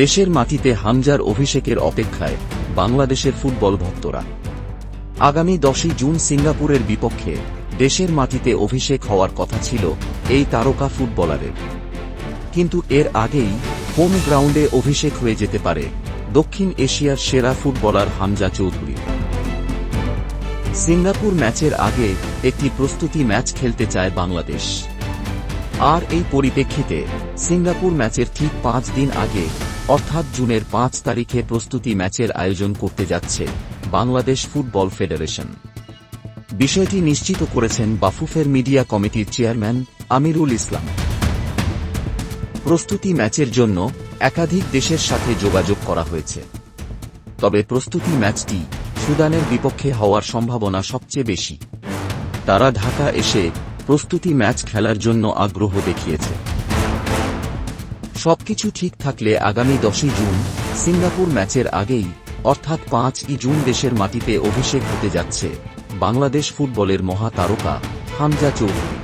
দেশের মাটিতে হামজার অভিষেকের অপেক্ষায় বাংলাদেশের ফুটবল ভক্তরা। আগামী দশই জুন সিঙ্গাপুরের বিপক্ষে দেশের মাটিতে অভিষেক হওয়ার কথা ছিল এই তারকা ফুটবলারের। কিন্তু এর আগেই হোম গ্রাউন্ডে অভিষেক হয়ে যেতে পারে দক্ষিণ এশিয়ার সেরা ফুটবলার হামজা চৌধুরী। সিঙ্গাপুর ম্যাচের আগে একটি প্রস্তুতি ম্যাচ খেলতে চায় বাংলাদেশ। আর এই পরিপ্রেক্ষিতে সিঙ্গাপুর ম্যাচের ঠিক পাঁচ দিন আগে অর্থাৎ জুনের পাঁচ তারিখে প্রস্তুতি ম্যাচের আয়োজন করতে যাচ্ছে বাংলাদেশ ফুটবল ফেডারেশন। বিষয়টি নিশ্চিত করেছেন বাফুফের মিডিয়া কমিটির চেয়ারম্যান আমিরুল ইসলাম। প্রস্তুতি ম্যাচের জন্য একাধিক দেশের সাথে যোগাযোগ করা হয়েছে। তবে প্রস্তুতি ম্যাচটি সুদানের বিপক্ষে হওয়ার সম্ভাবনা সবচেয়ে বেশি। তারা ঢাকা এসে প্রস্তুতি ম্যাচ খেলার জন্য আগ্রহ দেখিয়েছে। সবকিছু ঠিক থাকলে আগামী দশই জুন, সিঙ্গাপুর ম্যাচের আগেই, অর্থাৎ পাঁচ ই জুন দেশের মাটিতে অভিষেক হতে যাচ্ছে। বাংলাদেশ ফুটবলের মহাতারকা, হামজা চৌধুরী।